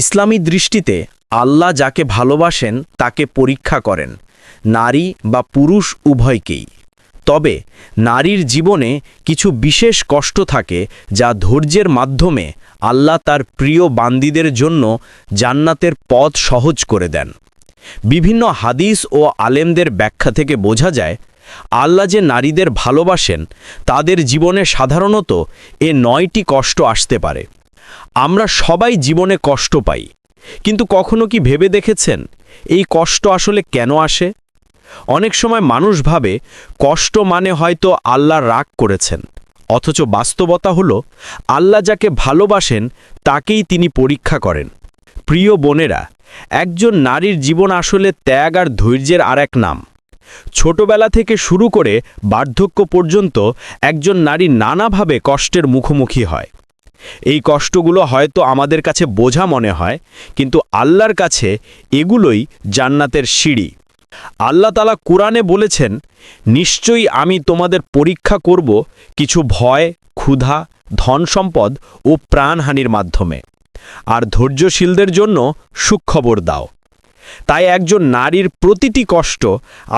ইসলামী দৃষ্টিতে আল্লাহ যাকে ভালোবাসেন, তাকে পরীক্ষা করেন, নারী বা পুরুষ উভয়কেই। তবে নারীর জীবনে কিছু বিশেষ কষ্ট থাকে যা ধৈর্যের মাধ্যমে আল্লাহ তার প্রিয় বান্দিদের জন্য জান্নাতের পথ সহজ করে দেন। বিভিন্ন হাদিস ও আলেমদের ব্যাখ্যা থেকে বোঝা যায়, আল্লাহ যে নারীদের ভালোবাসেন, তাদের জীবনে সাধারণত এ নয়টি কষ্ট আসতে পারে। আমরা সবাই জীবনে কষ্ট পাই। কিন্তু কখনো কি ভেবে দেখেছেন, এই কষ্ট আসলে কেন আসে? অনেক সময় মানুষ ভাবে, কষ্ট মানে হয়তো আল্লাহ রাগ করেছেন, অথচ বাস্তবতা হলো, আল্লাহ যাকে ভালোবাসেন, তাকেই তিনি পরীক্ষা করেন। প্রিয় বোনেরা, একজন নারীর জীবন আসলে ত্যাগ আর ধৈর্যের আর এক নাম। ছোটবেলা থেকে শুরু করে বার্ধক্য পর্যন্ত একজন নারী নানাভাবে কষ্টের মুখোমুখি হয়। এই কষ্টগুলো হয়তো আমাদের কাছে বোঝা মনে হয়, কিন্তু আল্লাহর কাছে এগুলোই জান্নাতের সিঁড়ি। আল্লাহ তালা কুরআনে বলেছেন, নিশ্চয়ই আমি তোমাদের পরীক্ষা করব কিছু ভয়, ক্ষুধা ধন সম্পদ ও প্রাণহানির মাধ্যমে। আর ধৈর্যশীলদের জন্য সুখবর দাও। তাই একজন নারীর প্রতিটি কষ্ট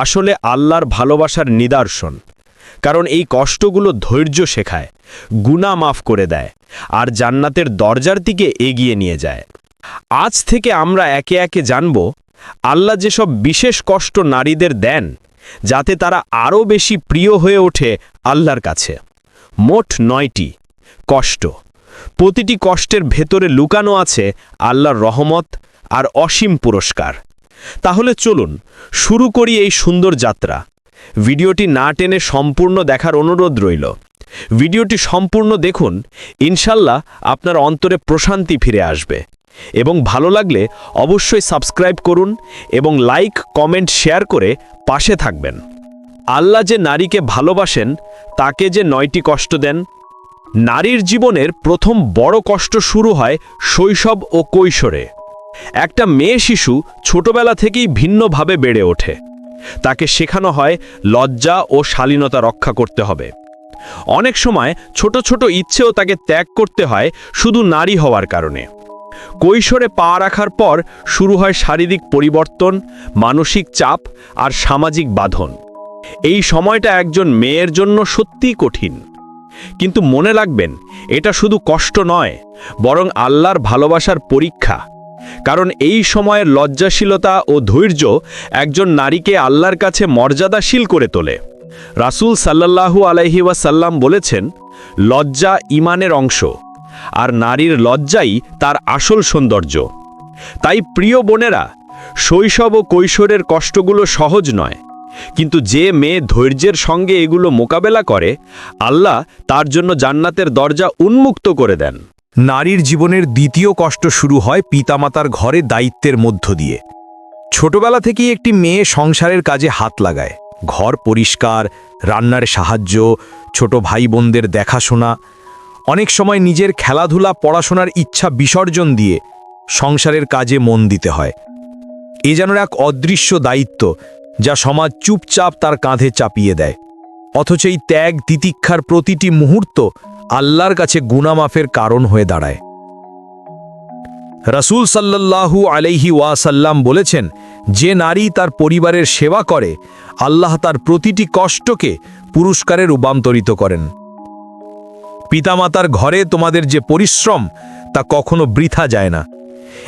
আসলে আল্লাহর ভালোবাসার নিদর্শন। কারণ এই কষ্টগুলো ধৈর্য শেখায় গুণা মাফ করে দেয়, আর জান্নাতের দরজার দিকে এগিয়ে নিয়ে যায়। আজ থেকে আমরা একে একে জানব, আল্লাহ যেসব বিশেষ কষ্ট নারীদের দেন, যাতে তারা আরও বেশি প্রিয় হয়ে ওঠে আল্লাহর কাছে। মোট নয়টি কষ্ট। প্রতিটি কষ্টের ভেতরে লুকানো আছে আল্লাহর রহমত আর অসীম পুরস্কার। তাহলে চলুন, শুরু করি এই সুন্দর যাত্রা। ভিডিওটি না টেনে সম্পূর্ণ দেখার অনুরোধ রইল। ভিডিওটি সম্পূর্ণ দেখুন, ইনশাল্লাহ আপনার অন্তরে প্রশান্তি ফিরে আসবে। এবং ভালো লাগলে অবশ্যই সাবস্ক্রাইব করুন এবং লাইক, কমেন্ট, শেয়ার করে পাশে থাকবেন। আল্লাহ যে নারীকে ভালোবাসেন, তাকে যে নয়টি কষ্ট দেন, নারীর জীবনের প্রথম বড় কষ্ট শুরু হয় শৈশব ও কৈশোরে। একটা মেয়ে শিশু ছোটবেলা থেকেই ভিন্নভাবে বেড়ে ওঠে। তাকে শেখানো হয় লজ্জা ও শালীনতা রক্ষা করতে হবে। অনেক সময় ছোট ছোট ইচ্ছেও তাকে ত্যাগ করতে হয় শুধু নারী হওয়ার কারণে। কৈশোরে পা রাখার পর শুরু হয় শারীরিক পরিবর্তন, মানসিক চাপ আর সামাজিক বাঁধন। এই সময়টা একজন মেয়ের জন্য সত্যিই কঠিন। কিন্তু মনে রাখবেন, এটা শুধু কষ্ট নয়, বরং আল্লাহর ভালোবাসার পরীক্ষা। কারণ এই সময়ের লজ্জাশীলতা ও ধৈর্য একজন নারীকে আল্লাহর কাছে মর্যাদাশীল করে তোলে। রাসূল সাল্লাল্লাহু আলাইহি ওয়াসাল্লাম বলেছেন, লজ্জা ইমানের অংশ, আর নারীর লজ্জাই তার আসল সৌন্দর্য। তাই প্রিয় বোনেরা, শৈশব ও কৈশোরের কষ্টগুলো সহজ নয়, কিন্তু যে মেয়ে ধৈর্যের সঙ্গে এগুলো মোকাবেলা করে, আল্লাহ তার জন্য জান্নাতের দরজা উন্মুক্ত করে দেন। নারীর জীবনের দ্বিতীয় কষ্ট শুরু হয় পিতামাতার ঘরে দায়িত্বের মধ্য দিয়ে। ছোটবেলা থেকেই একটি মেয়ে সংসারের কাজে হাত লাগায়। ঘর পরিষ্কার, রান্নার সাহায্য, ছোট ভাই বোনদের দেখাশোনা। অনেক সময় নিজের খেলাধুলা, পড়াশোনার ইচ্ছা বিসর্জন দিয়ে সংসারের কাজে মন দিতে হয়। এ যেন এক অদৃশ্য দায়িত্ব যা সমাজ চুপচাপ তার কাঁধে চাপিয়ে দেয়। অথচ এই ত্যাগ তিতিক্ষার প্রতিটি মুহূর্ত আল্লাহর কাছে গুনামাফের কারণ হয়ে দাঁড়ায়। রাসূল সাল্লাল্লাহু আলাইহি ওয়াসাল্লাম বলেছেন, যে নারী তার পরিবারের সেবা করে, আল্লাহ তার প্রতিটি কষ্টকে পুরস্কারে রূপান্তরিত করেন। পিতামাতার ঘরে তোমাদের যে পরিশ্রম, তা কখনো বৃথা যায় না।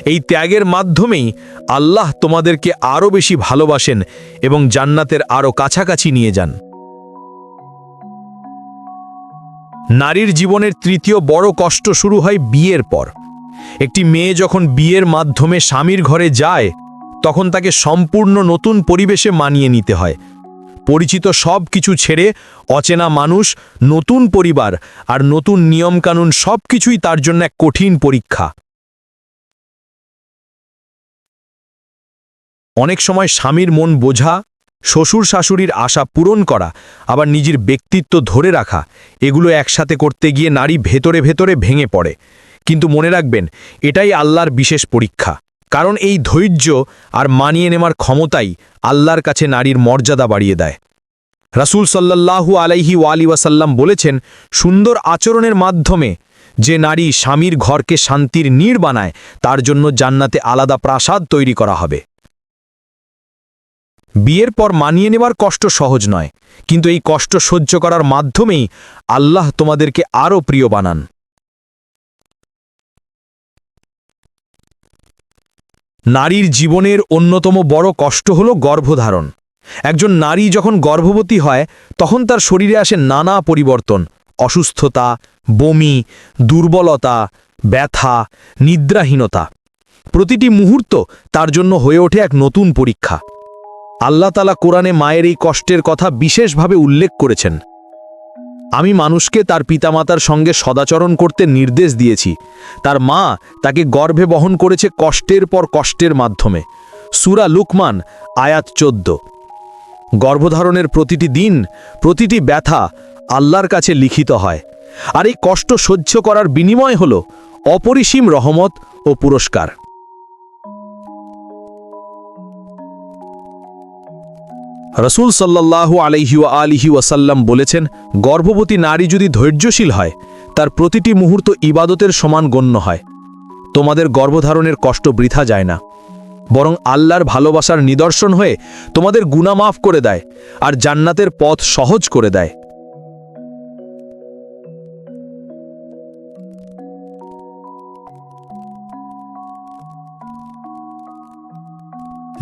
এই ত্যাগের মাধ্যমেই আল্লাহ তোমাদেরকে আরও বেশি ভালোবাসেন এবং জান্নাতের আরও কাছাকাছি নিয়ে যান। নারীর জীবনের তৃতীয় বড় কষ্ট শুরু হয় বিয়ের পর। একটি মেয়ে যখন বিয়ের মাধ্যমে স্বামীর ঘরে যায়, তখন তাকে সম্পূর্ণ নতুন পরিবেশে মানিয়ে নিতে হয়। পরিচিত সব কিছু ছেড়ে অচেনা মানুষ, নতুন পরিবার আর নতুন নিয়মকানুন সব কিছুই তার জন্য এক কঠিন পরীক্ষা। অনেক সময় স্বামীর মন বোঝা শ্বশুর শাশুড়ির আশা পূরণ করা, আবার নিজের ব্যক্তিত্ব ধরে রাখা, এগুলো একসাথে করতে গিয়ে নারী ভেতরে ভেতরে ভেঙে পড়ে। কিন্তু মনে রাখবেন, এটাই আল্লাহর বিশেষ পরীক্ষা। কারণ এই ধৈর্য আর মানিয়ে নেওয়ার ক্ষমতাই আল্লাহর কাছে নারীর মর্যাদা বাড়িয়ে দেয়। রাসূল সাল্লাল্লাহু আলাইহি ওয়ালি ওয়াসাল্লাম বলেছেন, সুন্দর আচরণের মাধ্যমে যে নারী স্বামীর ঘরকে শান্তির নীড় বানায়, তার জন্য জান্নাতে আলাদা প্রাসাদ তৈরি করা হবে। বিয়ের পর মানিয়ে নেবার কষ্ট সহজ নয়, কিন্তু এই কষ্ট সহ্য করার মাধ্যমেই আল্লাহ তোমাদেরকে আরও প্রিয় বানান। নারীর জীবনের অন্যতম বড় কষ্ট হল গর্ভধারণ। একজন নারী যখন গর্ভবতী হয়, তখন তার শরীরে আসে নানা পরিবর্তন, অসুস্থতা, বমি, দুর্বলতা, ব্যথা, নিদ্রাহীনতা। প্রতিটি মুহূর্ত তার জন্য হয়ে ওঠে এক নতুন পরীক্ষা। আল্লাহ তালা কোরআনে মায়ের এই কষ্টের কথা বিশেষভাবে উল্লেখ করেছেন। আমি মানুষকে তার পিতামাতার সঙ্গে সদাচরণ করতে নির্দেশ দিয়েছি। তার মা তাকে গর্ভে বহন করেছে কষ্টের পর কষ্টের মাধ্যমে। সুরা লুকমান, আয়াত চোদ্দ। গর্ভধারণের প্রতিটি দিন, প্রতিটি ব্যথা আল্লাহর কাছে লিখিত হয়। আর এই কষ্ট সহ্য করার বিনিময় হল অপরিসীম রহমত ও পুরস্কার। রসুল সাল্লাল্লাহু আলাইহি ওয়া আলিহি ওয়াসাল্লাম বলেছেন, গর্ভবতী নারী যদি ধৈর্যশীল হয়, তার প্রতিটি মুহূর্ত ইবাদতের সমান গণ্য হয়। তোমাদের গর্ভধারণের কষ্ট বৃথা যায় না। বরং আল্লাহর ভালোবাসার নিদর্শন হয়ে তোমাদের গুণামাফ মাফ করে দেয়, আর জান্নাতের পথ সহজ করে দেয়।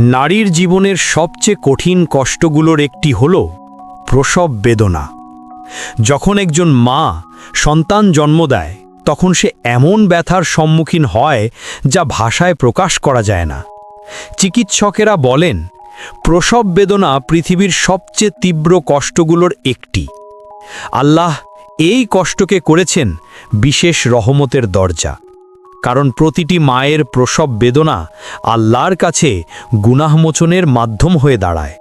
নারীর জীবনের সবচেয়ে কঠিন কষ্টগুলোর একটি হল প্রসব বেদনা। যখন একজন মা সন্তান জন্ম দেয়, তখন সে এমন ব্যথার সম্মুখীন হয় যা ভাষায় প্রকাশ করা যায় না। চিকিৎসকেরা বলেন, প্রসব বেদনা পৃথিবীর সবচেয়ে তীব্র কষ্টগুলোর একটি। আল্লাহ এই কষ্টকে করেছেন বিশেষ রহমতের দরজা। কারণ প্রতিটি মায়ের প্রসব বেদনা আল্লাহর কাছে গুনাহমোচনের মাধ্যম হয়ে দাঁড়ায়।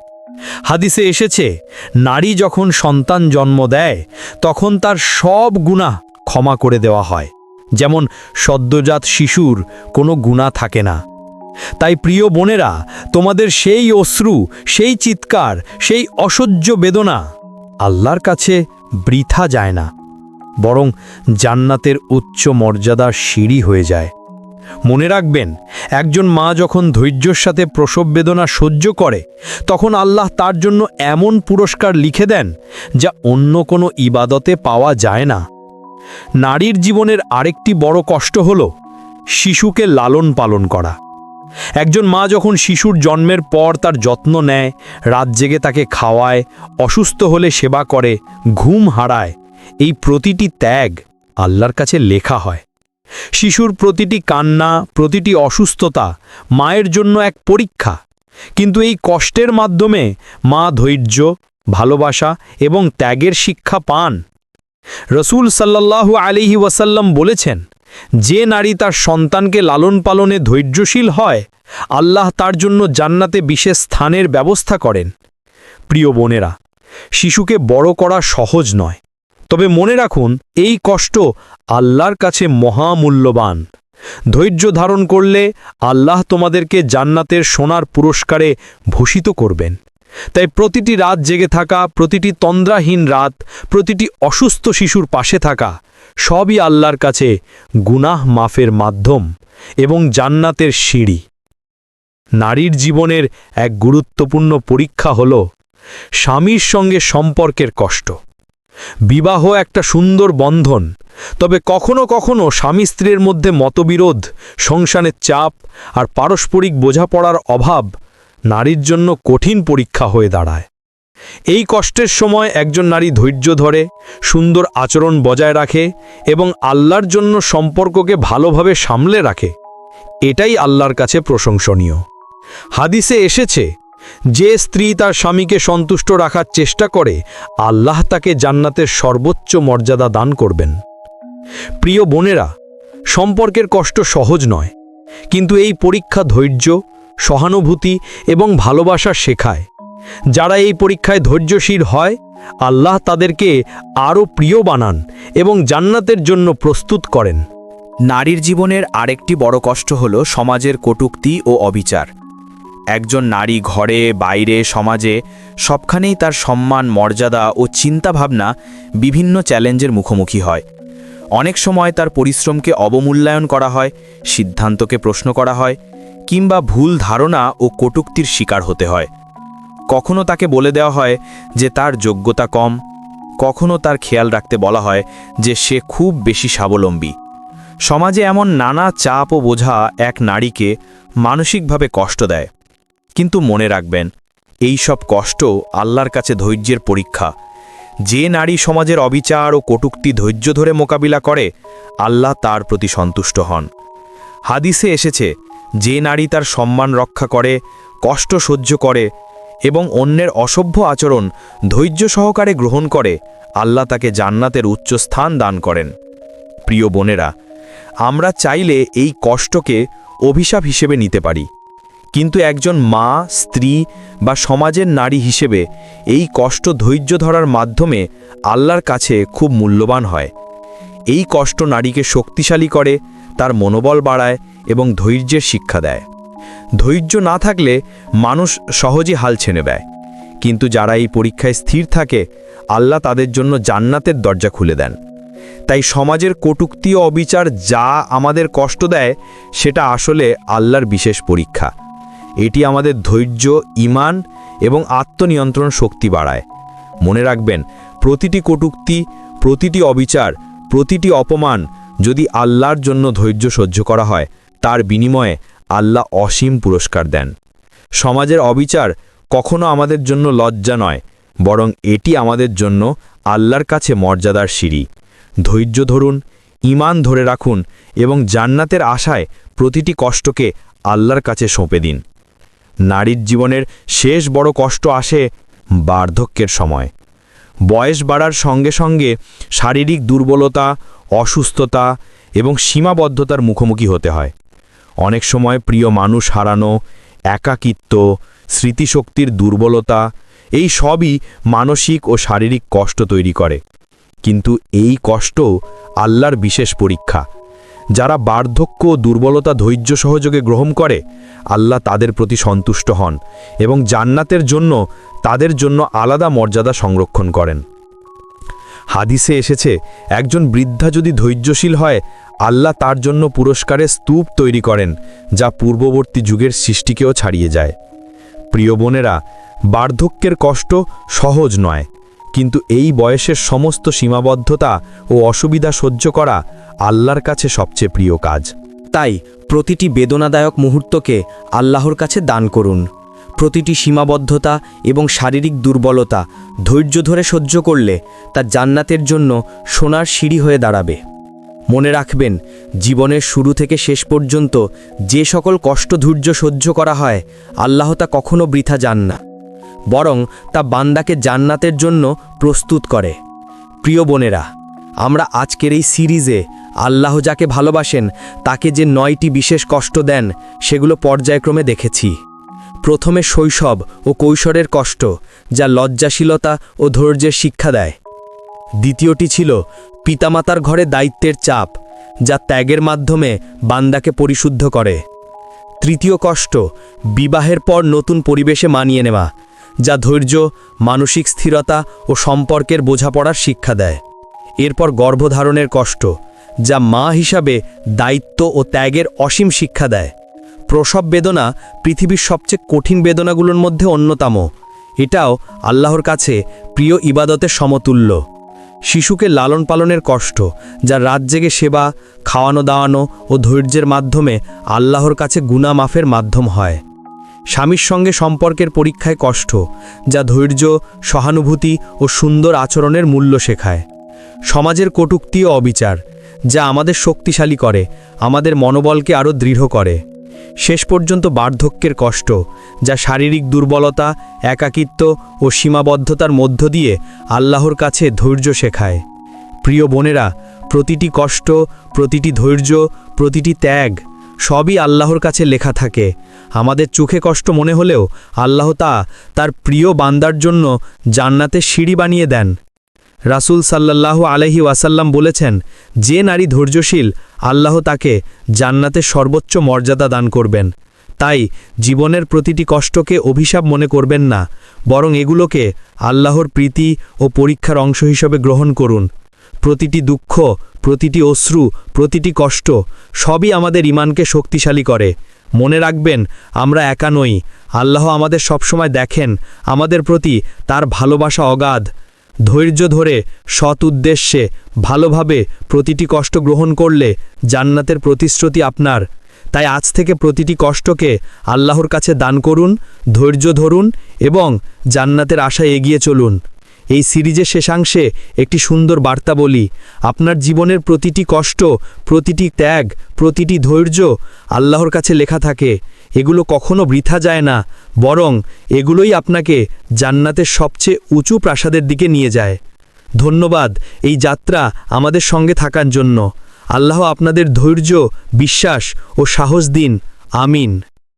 হাদিসে এসেছে, নারী যখন সন্তান জন্ম দেয়, তখন তার সব গুনাহ ক্ষমা করে দেওয়া হয়। যেমন সদ্যজাত শিশুর কোনো গুণা থাকে না। তাই প্রিয় বোনেরা, তোমাদের সেই অশ্রু, সেই চিৎকার, সেই অসহ্য বেদনা আল্লাহর কাছে বৃথা যায় না। বরং জান্নাতের উচ্চ মর্যাদার সিঁড়ি হয়ে যায়। মনে রাখবেন, একজন মা যখন ধৈর্যর সাথে প্রসব বেদনা সহ্য করে, তখন আল্লাহ তার জন্য এমন পুরস্কার লিখে দেন যা অন্য কোনো ইবাদতে পাওয়া যায় না। নারীর জীবনের আরেকটি বড় কষ্ট হল শিশুকে লালন পালন করা। একজন মা যখন শিশুর জন্মের পর তার যত্ন নেয়, রাত জেগে তাকে খাওয়ায়, অসুস্থ হলে সেবা করে, ঘুম হারায় এই প্রতিটি ত্যাগ আল্লাহর কাছে লেখা হয়। শিশুর প্রতিটি কান্না, প্রতিটি অসুস্থতা মায়ের জন্য এক পরীক্ষা। কিন্তু এই কষ্টের মাধ্যমে মা ধৈর্য, ভালোবাসা এবং ত্যাগের শিক্ষা পান। রসুল সাল্লাল্লাহু আলিহি ওয়াসাল্লাম বলেছেন, যে নারী তার সন্তানকে লালন পালনে ধৈর্যশীল হয়, আল্লাহ তার জন্য জান্নাতে বিশেষ স্থানের ব্যবস্থা করেন। প্রিয় বোনেরা, শিশুকে বড় করা সহজ নয়। তবে মনে রাখুন, এই কষ্ট আল্লাহর কাছে মহামূল্যবান। ধৈর্য ধারণ করলে আল্লাহ তোমাদেরকে জান্নাতের সোনার পুরস্কারে ভূষিত করবেন। তাই প্রতিটি রাত জেগে থাকা, প্রতিটি তন্দ্রাহীন রাত, প্রতিটি অসুস্থ শিশুর পাশে থাকা, সবই আল্লাহর কাছে গুনাহ মাফের মাধ্যম এবং জান্নাতের সিঁড়ি। নারীর জীবনের এক গুরুত্বপূর্ণ পরীক্ষা হল স্বামীর সঙ্গে সম্পর্কের কষ্ট। বিবাহ একটা সুন্দর বন্ধন। তবে কখনো কখনো স্বামী স্ত্রীর মধ্যে মতবিরোধ, সংসারের চাপ আর পারস্পরিক বোঝাপড়ার অভাব নারীর জন্য কঠিন পরীক্ষা হয়ে দাঁড়ায়। এই কষ্টের সময় একজন নারী ধৈর্য ধরে, সুন্দর আচরণ বজায় রাখে এবং আল্লাহর জন্য সম্পর্ককে ভালোভাবে সামলে রাখে। এটাই আল্লাহর কাছে প্রশংসনীয়। হাদিসে এসেছে যে স্ত্রী তার স্বামীকে সন্তুষ্ট রাখার চেষ্টা করে, আল্লাহ তাকে জান্নাতের সর্বোচ্চ মর্যাদা দান করবেন। প্রিয় বোনেরা, সম্পর্কের কষ্ট সহজ নয়, কিন্তু এই পরীক্ষা ধৈর্য, সহানুভূতি এবং ভালোবাসা শেখায়। যারা এই পরীক্ষায় ধৈর্যশীল হয়, আল্লাহ তাদেরকে আরও প্রিয় বানান এবং জান্নাতের জন্য প্রস্তুত করেন। নারীর জীবনের আরেকটি বড় কষ্ট হল সমাজের কটূক্তি ও অবিচার। একজন নারী ঘরে, বাইরে, সমাজে সবখানেই তার সম্মান, মর্যাদা ও চিন্তাভাবনা বিভিন্ন চ্যালেঞ্জের মুখোমুখি হয়। অনেক সময় তার পরিশ্রমকে অবমূল্যায়ন করা হয়, সিদ্ধান্তকে প্রশ্ন করা হয়, কিংবা ভুল ধারণা ও কটুক্তির শিকার হতে হয়। কখনো তাকে বলে দেওয়া হয় যে তার যোগ্যতা কম, কখনো তার খেয়াল রাখতে বলা হয় যে সে খুব বেশি স্বাবলম্বী। সমাজে এমন নানা চাপ ও বোঝা এক নারীকে মানসিকভাবে কষ্ট দেয়। কিন্তু মনে রাখবেন, এই সব কষ্ট আল্লাহর কাছে ধৈর্যের পরীক্ষা। যে নারী সমাজের অবিচার ও কটুক্তি ধৈর্য ধরে মোকাবিলা করে, আল্লাহ তার প্রতি সন্তুষ্ট হন। হাদিসে এসেছে, যে নারী তার সম্মান রক্ষা করে, কষ্ট সহ্য করে এবং অন্যের অসভ্য আচরণ ধৈর্য সহকারে গ্রহণ করে, আল্লাহ তাকে জান্নাতের উচ্চ স্থান দান করেন। প্রিয় বোনেরা, আমরা চাইলে এই কষ্টকে অভিশাপ হিসেবে নিতে পারি। কিন্তু একজন মা, স্ত্রী বা সমাজের নারী হিসেবে এই কষ্ট ধৈর্য ধরার মাধ্যমে আল্লাহর কাছে খুব মূল্যবান হয়। এই কষ্ট নারীকে শক্তিশালী করে, তার মনোবল বাড়ায় এবং ধৈর্যের শিক্ষা দেয়। ধৈর্য না থাকলে মানুষ সহজে হাল ছেনে দেয়। কিন্তু যারা এই পরীক্ষায় স্থির থাকে, আল্লাহ তাদের জন্য জান্নাতের দরজা খুলে দেন। তাই সমাজের কটুক্তি ও অবিচার যা আমাদের কষ্ট দেয়, সেটা আসলে আল্লাহর বিশেষ পরীক্ষা। এটি আমাদের ধৈর্য, ইমান এবং আত্মনিয়ন্ত্রণ শক্তি বাড়ায়। মনে রাখবেন, প্রতিটি কটুক্তি, প্রতিটি অবিচার, প্রতিটি অপমান যদি আল্লাহর জন্য ধৈর্য সহ্য করা হয়, তার বিনিময়ে আল্লাহ অসীম পুরস্কার দেন। সমাজের অবিচার কখনো আমাদের জন্য লজ্জা নয়, বরং এটি আমাদের জন্য আল্লাহর কাছে মর্যাদার সিঁড়ি। ধৈর্য ধরুন ইমান ধরে রাখুন এবং জান্নাতের আশায় প্রতিটি কষ্টকে আল্লাহর কাছে সঁপে দিন। নারীর জীবনের শেষ বড় কষ্ট আসে বার্ধক্যের সময়। বয়স বাড়ার সঙ্গে সঙ্গে শারীরিক দুর্বলতা, অসুস্থতা এবং সীমাবদ্ধতার মুখোমুখি হতে হয়। অনেক সময় প্রিয় মানুষ হারানো, একাকিত্ব, স্মৃতিশক্তির দুর্বলতা, এই সবই মানসিক ও শারীরিক কষ্ট তৈরি করে। কিন্তু এই কষ্ট আল্লাহর বিশেষ পরীক্ষা। যারা বার্ধক্য ও দুর্বলতা ধৈর্য সহযোগে গ্রহণ করে, আল্লাহ তাদের প্রতি সন্তুষ্ট হন এবং জান্নাতের জন্য, তাদের জন্য আলাদা মর্যাদা সংরক্ষণ করেন। হাদিসে এসেছে, একজন বৃদ্ধা যদি ধৈর্যশীল হয়, আল্লাহ তার জন্য পুরস্কারের স্তূপ তৈরি করেন, যা পূর্ববর্তী যুগের সৃষ্টিকেও ছাড়িয়ে যায়। প্রিয় বোনেরা, বার্ধক্যের কষ্ট সহজ নয়। কিন্তু এই বয়সের সমস্ত সীমাবদ্ধতা ও অসুবিধা সহ্য করা আল্লাহর কাছে সবচেয়ে প্রিয় কাজ। তাই প্রতিটি বেদনাদায়ক মুহূর্তকে আল্লাহর কাছে দান করুন। প্রতিটি সীমাবদ্ধতা এবং শারীরিক দুর্বলতা ধৈর্য ধরে সহ্য করলে তা জান্নাতের জন্য সোনার সিঁড়ি হয়ে দাঁড়াবে। মনে রাখবেন, জীবনের শুরু থেকে শেষ পর্যন্ত যে সকল কষ্ট ধৈর্য সহ্য করা হয়, আল্লাহ তা কখনো বৃথা যান না। বরং তা বান্দাকে জান্নাতের জন্য প্রস্তুত করে। প্রিয় বোনেরা, আমরা আজকের এই সিরিজে আল্লাহ যাকে ভালোবাসেন, তাকে যে নয়টি বিশেষ কষ্ট দেন, সেগুলো পর্যায়ক্রমে দেখেছি। প্রথমে শৈশব ও কৈশোরের কষ্ট, যা লজ্জাশীলতা ও ধৈর্যের শিক্ষা দেয়। দ্বিতীয়টি ছিল পিতামাতার ঘরে দায়িত্বের চাপ, যা ত্যাগের মাধ্যমে বান্দাকে পরিশুদ্ধ করে। তৃতীয় কষ্ট, বিবাহের পর নতুন পরিবেশে মানিয়ে নেওয়া যা ধৈর্য, মানসিক স্থিরতা ও সম্পর্কের বোঝাপড়ার শিক্ষা দেয়। এরপর গর্ভধারণের কষ্ট, যা মা হিসাবে দায়িত্ব ও ত্যাগের অসীম শিক্ষা দেয়। প্রসব বেদনা পৃথিবীর সবচেয়ে কঠিন বেদনাগুলোর মধ্যে অন্যতম। এটাও আল্লাহর কাছে প্রিয় ইবাদতের সমতুল্য। শিশুকে লালন পালনের কষ্ট, যা রাত জেগে সেবা, খাওয়ানো দাওয়ানো ও ধৈর্যের মাধ্যমে আল্লাহর কাছে গুনা মাফের মাধ্যম হয়। স্বামীর সঙ্গে সম্পর্কের পরীক্ষায় কষ্ট, যা ধৈর্য, সহানুভূতি ও সুন্দর আচরণের মূল্য শেখায়। সমাজের কটুক্তি ও অবিচার, যা আমাদের শক্তিশালী করে, আমাদের মনোবলকে আরও দৃঢ় করে। শেষ পর্যন্ত বার্ধক্যের কষ্ট, যা শারীরিক দুর্বলতা, একাকিত্ব ও সীমাবদ্ধতার মধ্য দিয়ে আল্লাহর কাছে ধৈর্য শেখায়। প্রিয় বোনেরা, প্রতিটি কষ্ট, প্রতিটি ধৈর্য, প্রতিটি ত্যাগ সবই আল্লাহর কাছে লেখা থাকে। আমাদের চোখে কষ্ট মনে হলেও আল্লাহ তা তার প্রিয় বান্দার জন্য জান্নাতে সিঁড়ি বানিয়ে দেন। রাসূল সাল্লাল্লাহু আলহি ওয়াসাল্লাম বলেছেন, যে নারী ধৈর্যশীল, আল্লাহ তাকে জান্নাতে সর্বোচ্চ মর্যাদা দান করবেন। তাই জীবনের প্রতিটি কষ্টকে অভিশাপ মনে করবেন না, বরং এগুলোকে আল্লাহর প্রীতি ও পরীক্ষার অংশ হিসেবে গ্রহণ করুন। প্রতিটি দুঃখ প্রতিটি অশ্রু, প্রতিটি কষ্ট সবই আমাদের ইমানকে শক্তিশালী করে। মনে রাখবেন, আমরা একা নই। আল্লাহ আমাদের সবসময় দেখেন, আমাদের প্রতি তার ভালোবাসা অগাধ। ধৈর্য ধরে, সৎ উদ্দেশ্যে, ভালোভাবে প্রতিটি কষ্ট গ্রহণ করলে জান্নাতের প্রতিশ্রুতি আপনার। তাই আজ থেকে প্রতিটি কষ্টকে আল্লাহর কাছে দান করুন, ধৈর্য ধরুন এবং জান্নাতের আশায় এগিয়ে চলুন। এই সিরিজের শেষাংশে একটি সুন্দর বার্তা বলি। আপনার জীবনের প্রতিটি কষ্ট, প্রতিটি ত্যাগ, প্রতিটি ধৈর্য আল্লাহর কাছে লেখা থাকে। এগুলো কখনো বৃথা যায় না, বরং এগুলোই আপনাকে জান্নাতের সবচেয়ে উঁচু প্রাসাদের দিকে নিয়ে যায়। ধন্যবাদ এই যাত্রা আমাদের সঙ্গে থাকার জন্য। আল্লাহ আপনাদের ধৈর্য, বিশ্বাস ও সাহস দিন। আমিন।